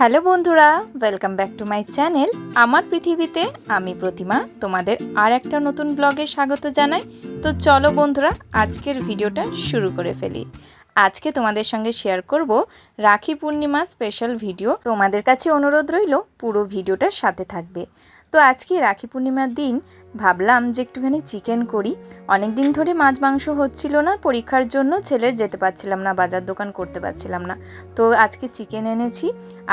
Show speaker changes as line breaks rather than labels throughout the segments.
Hello বন্ধুরা welcome back to my channel আমার পৃথিবীতে আমি প্রতিমা, তোমাদের আর একটা নতুন ব্লগে স্বাগত জানাই। তো চলো বন্ধুরা, আজকের ভিডিওটা শুরু করে ফেলি। আজকে তোমাদের সঙ্গে শেয়ার করব রাখি পূর্ণিমা স্পেশাল ভিডিও তোমাদের কাছে অনুরোধ রইল, পুরো ভিডিওটার সাথে থাকবে। তো আজকে রাখি পূর্ণিমার দিন ভাবলাম যে একটুখানি চিকেন করি। অনেক দিন ধরে মাছ মাংস হচ্ছিল না, পরীক্ষার জন্য ছেলের যেতে পারছিলাম না, বাজার দোকান করতে পারছিলাম না। তো আজকে চিকেন এনেছি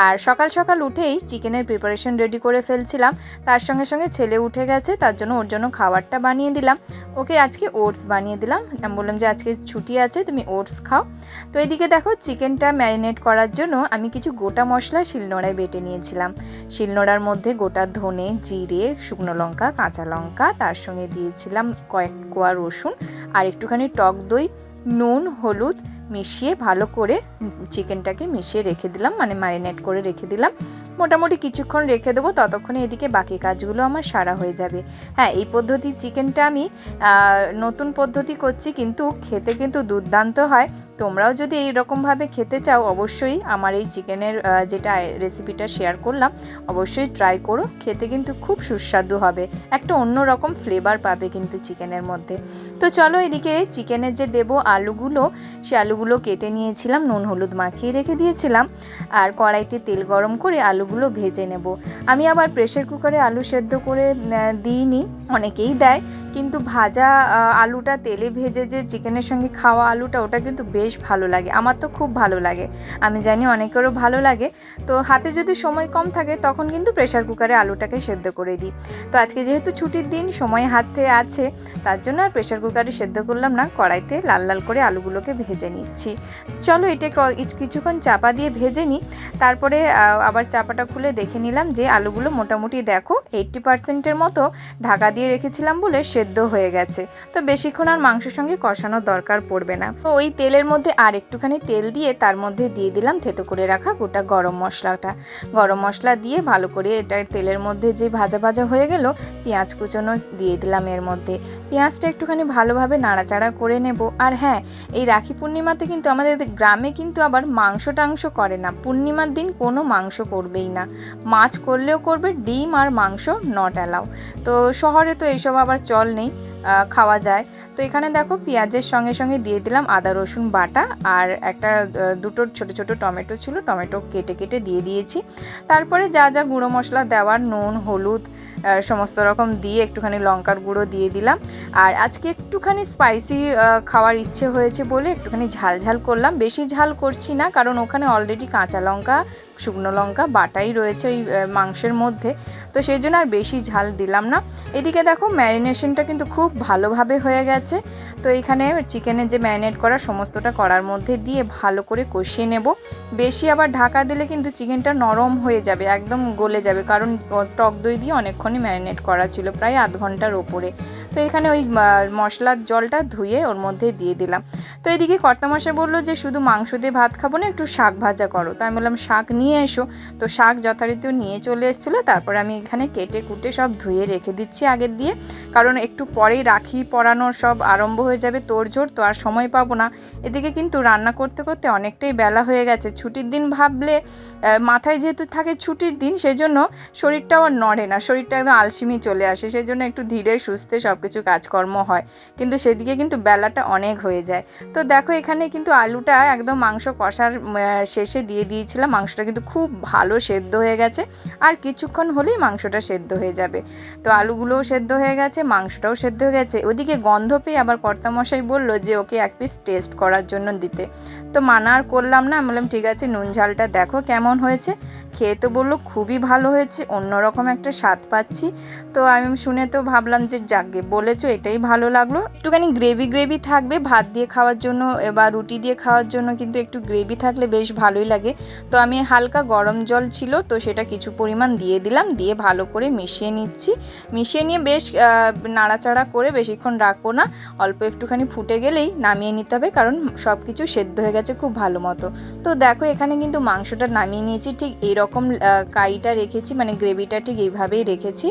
আর সকাল সকাল উঠেই চিকেনের প্রিপারেশন রেডি করে ফেলছিলাম। তার সঙ্গে সঙ্গে ছেলে উঠে গেছে, তার জন্য ওর জন্য খাবারটা বানিয়ে দিলাম। ওকে আজকে ওটস বানিয়ে দিলাম। আমি বললাম যে আজকে ছুটি আছে, তুমি ওটস খাও। তো এদিকে দেখো চিকেনটা ম্যারিনেট করার জন্য আমি কিছু গোটা মশলা শিলনোড়ায় বেটে নিয়েছিলাম। শিলনোড়ার মধ্যে গোটা ধনে জিরে, শুকনো লঙ্কা, কাঁচা লঙ্কা, তার সঙ্গে দিয়েছিলাম কয়েক কোয়া রসুন আর একটুখানি টক দই, নুন, হলুদ মিশিয়ে ভালো করে চিকেনটাকে মিশিয়ে রেখে দিলাম মানে ম্যারিনেট করে রেখে দিলাম। মোটামুটি কিছুক্ষণ রেখে দেবো, ততক্ষণে এদিকে বাকি কাজগুলো আমার সারা হয়ে যাবে। হ্যাঁ এই পদ্ধতির চিকেনটা আমি নতুন পদ্ধতি করছি কিন্তু খেতে কিন্তু দুর্দান্ত হয়। তোমরাও যদি এই রকমভাবে খেতে চাও, অবশ্যই আমার এই চিকেনের যেটা রেসিপিটা শেয়ার করলাম, অবশ্যই ট্রাই করো, খেতে কিন্তু খুব সুস্বাদু হবে। একটা অন্য রকম ফ্লেভার পাবে কিন্তু চিকেনের মধ্যে। তো চলো এদিকে চিকেনের যে দেবো আলুগুলো, সে আলুগুলো কেটে নিয়েছিলাম, নুন, হলুদ মাখিয়ে রেখে দিয়েছিলাম। আর কড়াইতে তেল গরম করে আলুগুলো ভেজে নেব। আমি আবার প্রেশার কুকারে আলু সেদ্ধ করে দিইনি, অনেকেই দেয়। কিন্তু ভাজা আলুটা, তেলে ভেজে যে চিকেনের সঙ্গে খাওয়া আলুটা, ওটা কিন্তু বেশ ভালো লাগে। আমার তো খুব ভালো লাগে। আমি জানি অনেকেরও ভালো লাগে। তো হাতে যদি সময় কম থাকে, তখন কিন্তু প্রেশার কুকারে আলুটাকে সেদ্ধ করে দিই। তো আজকে যেহেতু ছুটির দিন, সময় হাতে আছে, তার জন্য আর প্রেশার কুকারে সেদ্ধ করলাম না। কড়াইতে লাল লাল করে আলুগুলোকে ভেজে নিচ্ছি। চলো এটা কিছুক্ষণ চাপা দিয়ে ভেজে নিই। তারপরে আবার আবার চাপাটা খুলে দেখে নিলাম যে আলুগুলো মোটামুটি দেখো এইট্টি পার্সেন্টের মতো ঢাকা দিয়ে রেখেছিলাম বলে সেদ্ধ হয়ে গেছে। তো বেশিক্ষণ আর মাংসের সঙ্গে কষানোর দরকার পড়বে না। তো ওই তেলের মধ্যে আর একটুখানি তেল দিয়ে তার মধ্যে দিয়ে দিলাম থেতো করে রাখা গোটা গরম মশলাটা। গরম মশলা দিয়ে ভালো করে এটা তেলের মধ্যে যে ভাজা ভাজা হয়ে গেল পেঁয়াজ কুচোনো দিয়ে দিলাম এর মধ্যে। পেঁয়াজটা একটুখানি ভালোভাবে নাড়াচাড়া করে নেব। আর হ্যাঁ এই রাখি পূর্ণিমাতে কিন্তু আমাদের গ্রামে কিন্তু আবার মাংস টাংস করে না। পূর্ণিমার দিন কোনো মাংস করবেই না। মাছ করলেও করবে, ডিম আর মাংস নট অ্যালাউ তো শহরে তো এইসব আবার চল নেই খাওয়া যায়। তো এখানে দেখো পেঁয়াজের সঙ্গে সঙ্গে দিয়ে দিলাম আদা, রসুন, বাটা আর একটা দুটো ছোট ছোট টমেটো ছিল, টমেটো কেটে কেটে দিয়ে দিয়েছি। তারপরে যা যা গুঁড়ো মশলা দেওয়ার, নুন, হলুদ সমস্ত রকম দিয়ে একটুখানি লঙ্কার গুঁড়ো দিয়ে দিলাম। আর আজকে একটুখানি স্পাইসি খাওয়ার ইচ্ছে হয়েছে বলে একটুখানি ঝাল ঝাল করলাম। বেশি ঝাল করছি না, কারণ ওখানে অলরেডি কাঁচা লঙ্কা, শুকনো লঙ্কা, বাটাই রয়েছে ওই মাংসের মধ্যে। তো সেই জন্য আর বেশি ঝাল দিলাম না। এদিকে দেখো ম্যারিনেশনটা কিন্তু খুব ভালোভাবে হয়ে গেছে। তো এখানে চিকেনের যে ম্যারিনেট করা সমস্তটা করার মধ্যে দিয়ে ভালো করে কষিয়ে নেব। বেশি আবার ঢাকা দিলে কিন্তু চিকেনটা নরম হয়ে যাবে, একদম গলে যাবে। কারণ টক দই দিয়ে অনেকক্ষণই ম্যারিনেট করা ছিল, প্রায় আধ ঘণ্টার ওপরে। তো এখানে ওই মশলার জলটা ধুয়ে ওর মধ্যে দিয়ে দিলাম। তো এদিকে কর্তামশাই বলল যে, শুধু মাংস দিয়ে ভাত খাব না, একটু শাক ভাজা করো। তো আমি বললাম, শাক নিয়ে এসো। তো শাক যথারীতি নিয়ে চলে এসেছিল। তারপরে আমি এখানে কেটে কুটে সব ধুয়ে রেখে দিচ্ছি আগের দিয়ে। কারণ একটু পরেই রাখি পরানোর সব আরম্ভ হয়ে যাবে তোড়জোড় তো আর সময় পাবো না। এদিকে কিন্তু রান্না করতে করতে অনেকটাই বেলা হয়ে গেছে। ছুটির দিন ভাবলে মাথায় যেহেতু থাকে ছুটির দিন সেই জন্য শরীরটাও আর নড়ে না। শরীরটা একদম আলসিমি চলে আসে সেই জন্য একটু ধীরে সুস্থে সব কিছু কাজকর্ম হয়। কিন্তু সেদিকে কিন্তু বেলাটা অনেক হয়ে যায়। তো দেখো, এখানে কিন্তু আলুটা একদম মাংস কষার শেষে দিয়ে দিয়েছিলাম। মাংসটা কিন্তু খুব ভালো সেদ্ধ হয়ে গেছে। আর কিছুক্ষণ হলেই মাংসটা সেদ্ধ হয়ে যাবে। তো আলুগুলোও সেদ্ধ হয়ে গেছে, মাংসটাও সেদ্ধ হয়ে গেছে। ওদিকে গন্ধ পেয়ে আবার কর্তামশাই বলল যে, ওকে এক পিস টেস্ট করার জন্য দিতে। তো মানা আর করলাম না। বললাম, ঠিক আছে, নুন ঝালটা দেখো কেমন হয়েছে। খেয়ে তো বলল, খুবই ভালো হয়েছে, অন্যরকম একটা স্বাদ পাচ্ছি। তো আমি শুনে তো ভাবলাম যে, যাকে বলেছ, এটাই ভালো লাগল। একটুখানি গ্রেভি গ্রেভি থাকবে, ভাত দিয়ে খাওয়ার জন্য বা রুটি দিয়ে খাওয়ার জন্য কিন্তু একটু গ্রেভি থাকলে বেশ ভালোই লাগে। তো আমি হালকা গরম জল ছিল, তো সেটা কিছু পরিমাণ দিয়ে দিলাম, দিয়ে ভালো করে মিশিয়ে নিচ্ছি। মিশিয়ে নিয়ে বেশ নাড়াচাড়া করে বেশিক্ষণ রাখব না, অল্প একটুখানি ফুটে গেলেই নামিয়ে নিতে হবে, কারণ সব কিছু সেদ্ধ হয়ে গেছে খুব ভালো মতো। তো দেখো, এখানে কিন্তু মাংসটা নামিয়ে নিয়েছি, ঠিক এইরকম এরকম কাইটা রেখেছি মানে গ্রেভিটা ঠিক এইভাবেই রেখেছি।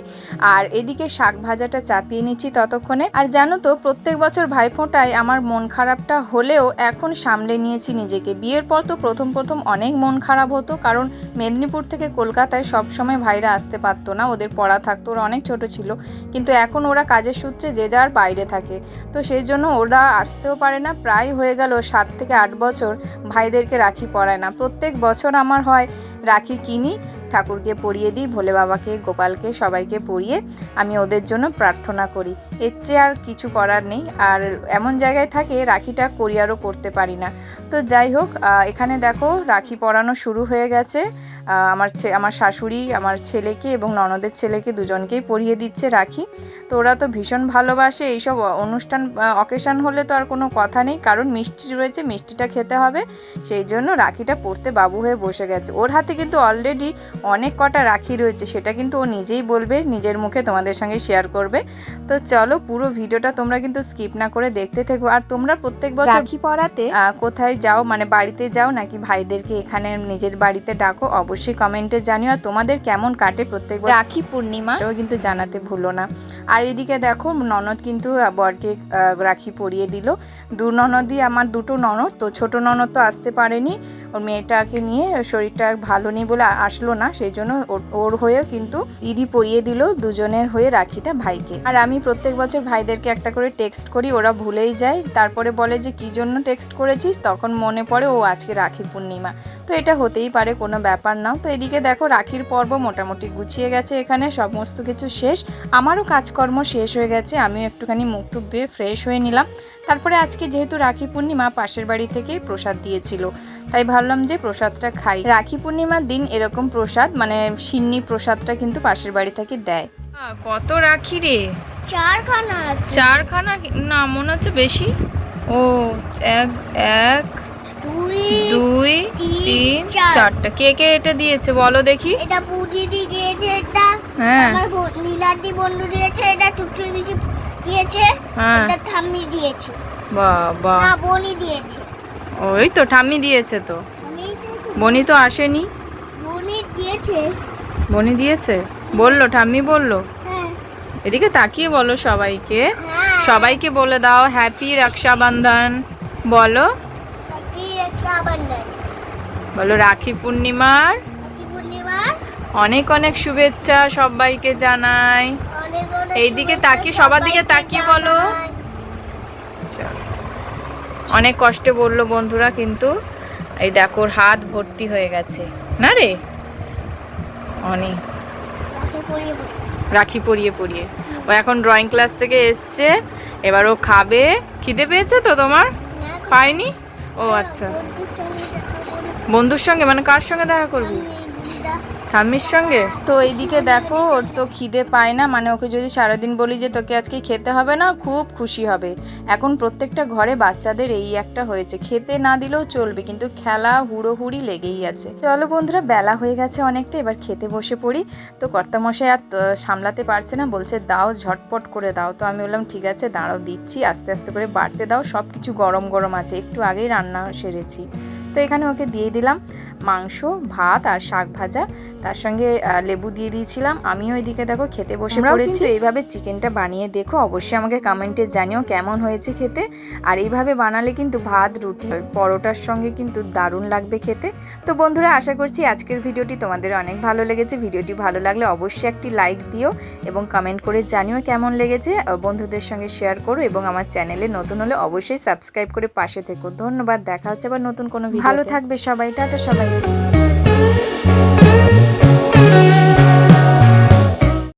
আর এদিকে শাক ভাজাটা চাপিয়ে নিচ্ছি ততক্ষণে। আর জানো তো, প্রত্যেক বছর ভাইফোঁটায় আমার মন খারাপটা হলেও এখন সামলে নিয়েছি নিজেকে। বিয়ের পর তো প্রথম প্রথম অনেক মন খারাপ হতো, কারণ মেদিনীপুর থেকে কলকাতায় সব সময় ভাইরা আসতে পারতো না, ওদের পড়া থাকতো, ওরা অনেক ছোট ছিল। কিন্তু এখন ওরা কাজের সূত্রে যে যার বাইরে থাকে। তো সেই জন্য ওরা আসতেও পারে না, প্রায় হয়ে গেল সাত থেকে আট বছর ভাইদেরকে রাখি পরায় না। প্রত্যেক বছর আমার হয় রাখি কিনি, ঠাকুরকে পরিয়ে দিই, ভোলে বাবাকে, গোপালকে, সবাইকে পরিয়ে আমি ওদের জন্য প্রার্থনা করি। এর চেয়ে আর কিছু করার নেই। আর এমন জায়গায় থাকে রাখিটা কোরিয়ারও করতে পারি না। তো যাই হোক এখানে দেখো রাখি পরানো শুরু হয়ে গেছে। আমার আমার শাশুড়ি আমার ছেলেকে এবং ননদের ছেলেকে দুজনকেই পরিয়ে দিচ্ছে রাখি। তো ওরা তো ভীষণ ভালোবাসে এইসব অনুষ্ঠান অকেশন হলে তো আর কোনো কথা নেই। কারণ মিষ্টি রয়েছে মিষ্টিটা খেতে হবে। সেই জন্য রাখিটা পড়তে বাবু হয়ে বসে গেছে। ওর হাতে কিন্তু অলরেডি অনেক কটা রাখি রয়েছে। সেটা কিন্তু ও নিজেই বলবে নিজের মুখে তোমাদের সঙ্গে শেয়ার করবে। তো চলো পুরো ভিডিওটা তোমরা কিন্তু স্কিপ না করে দেখতে থেকো। আর তোমরা প্রত্যেক বছর
রাখি
পড়াতে কোথায় যাও মানে বাড়িতে যাও নাকি ভাইদেরকে এখানে নিজের বাড়িতে ডাকো অবশ্যই কমেন্টে জানিও আর তোমাদের কেমন কাটে প্রত্যেকবার
রাখি পূর্ণিমা।
এটাও কিন্তু জানাতে ভুলো না। আর এদিকে দেখো ননদ কিন্তু বরকে রাখি পরিয়ে দিল। দু ননদই আমার দুটো ননদ তো ছোট ননদ তো আসতে পারেনি। ওর মেয়েটাকে নিয়ে শরীরটা ভালো নেই বলে আসলো না সেই জন্য ওর- হয়েও কিন্তু দিদি পরিয়ে দিল দুজনের হয়ে রাখিটা ভাইকে। আর আমি প্রত্যেক বছর ভাইদেরকে একটা করে টেক্সট করি ওরা ভুলেই যায়। তারপরে বলে যে কি জন্য টেক্সট করেছিস? তখন মনে পড়ে ও আজকে রাখি পূর্ণিমা। তো এটা হতেই পারে কোনো ব্যাপার না? তো এদিকে দেখো রাখির পর্ব মোটামুটি গুছিয়ে গেছে এখানে সমস্ত কিছু শেষ। আমারও কাজকর্ম শেষ হয়ে গেছে আমিও একটুখানি মুখ টুক ধুয়ে ফ্রেশ হয়ে নিলাম। তারপরে আজকে যেহেতু রাখি পূর্ণিমা পাশের বাড়ি থেকেই প্রসাদ দিয়েছিল তাই ভাবলাম যে প্রসাদটা খাই। রাখি পূর্ণিমার দিন এরকম প্রসাদ মানে সিন্নি প্রসাদটা কিন্তু পাশের বাড়ি থেকে দেয়। কত রাখি রে?
চারখানা
চারখানা না মনে হচ্ছে বেশি। ও এক এক
দুই
তিন
চার।
চারটা। কে কে এটা দিয়েছে বলো দেখি।
এটা পুদিদি দিয়েছে এটা।
হ্যাঁ।
আমার নীলাদি বন্ধু দিয়েছে এটা টুকটুকি বিচি দিয়েছে।
হ্যাঁ।
এটা থাম্মি দিয়েছে।
বাবা।
না বনি দিয়েছে।
ওই তো ঠাম্মি দিয়েছে তো। বনি তো আসেনি।
বনি দিয়েছে।
বনি দিয়েছে? বলল ঠাম্মি বলল?
হ্যাঁ।
এদিকে তাকিয়ে বলো সবাইকে।
হ্যাঁ।
সবাইকে বলে দাও হ্যাপি রক্ষাবন্ধন। বলো। বলো রাখি পূর্ণিমার? অনেক অনেক শুভেচ্ছা সবাইকে জানাই। এইদিকে তাকিয়ে সবার দিকে তাকিয়ে বলো। অনেক কষ্টে বলল বন্ধুরা কিন্তু এই দেখো ওর হাত ভর্তি হয়ে গেছে। না রে? অনেক
রাখি পরিয়ে পরিয়ে।
ও এখন ড্রয়িং ক্লাস থেকে এসছে। এবার ও খাবে। খিদে পেয়েছে তো তোমার? পায়নি ও আচ্ছা।
বন্ধুর সঙ্গে
মানে কার সঙ্গে দেখা করবি? ঠাম্মির সঙ্গে? তো এইদিকে দেখো, ওর তো খিদে পায় না মানে ওকে যদি সারাদিন বলি যে তোকে আজকে খেতে হবে না, খুব খুশি হবে। এখন প্রত্যেকটা ঘরে বাচ্চাদের এই একটা হয়েছে, খেতে না দিলেও চলবে, কিন্তু খেলা হুড়োহুড়ি লেগেই আছে। চলো বন্ধুরা, বেলা হয়ে গেছে অনেকটা, এবার খেতে বসে পড়ি। তো কর্তামশাই আর সামলাতে পারছে না, বলছে দাও, ঝটপট করে দাও। তো আমি বললাম, ঠিক আছে, দাঁড়াও, দিচ্ছি, আস্তে আস্তে করে বাড়তে দাও সব কিছু গরম গরম আছে, একটু আগেই রান্না সেরেছি। তো এখানে ওকে দিয়ে দিলাম মাংস, ভাত আর শাক ভাজা। তার সঙ্গে লেবু দিয়ে দিয়েছিলাম। আমিও এদিকে দেখো খেতে বসে পড়েছি। এইভাবে চিকেনটা বানিয়ে দেখো। অবশ্যই আমাকে কমেন্টে জানিও কেমন হয়েছে খেতে। আর এইভাবে বানালে কিন্তু ভাত রুটি পরোটার সঙ্গে কিন্তু দারুণ লাগবে খেতে। তো বন্ধুরা আশা করছি আজকের ভিডিওটি তোমাদের অনেক ভালো লেগেছে। ভিডিওটি ভালো লাগলে অবশ্যই একটি লাইক দিও এবং কমেন্ট করে জানিও কেমন লেগেছে। বন্ধুদের সঙ্গে শেয়ার করো এবং আমার চ্যানেলে নতুন হলে অবশ্যই সাবস্ক্রাইব করে পাশে থেকো। ধন্যবাদ। দেখা হচ্ছে আবার নতুন কোনো ভালো থাকবে সবাই। টাটা সবাই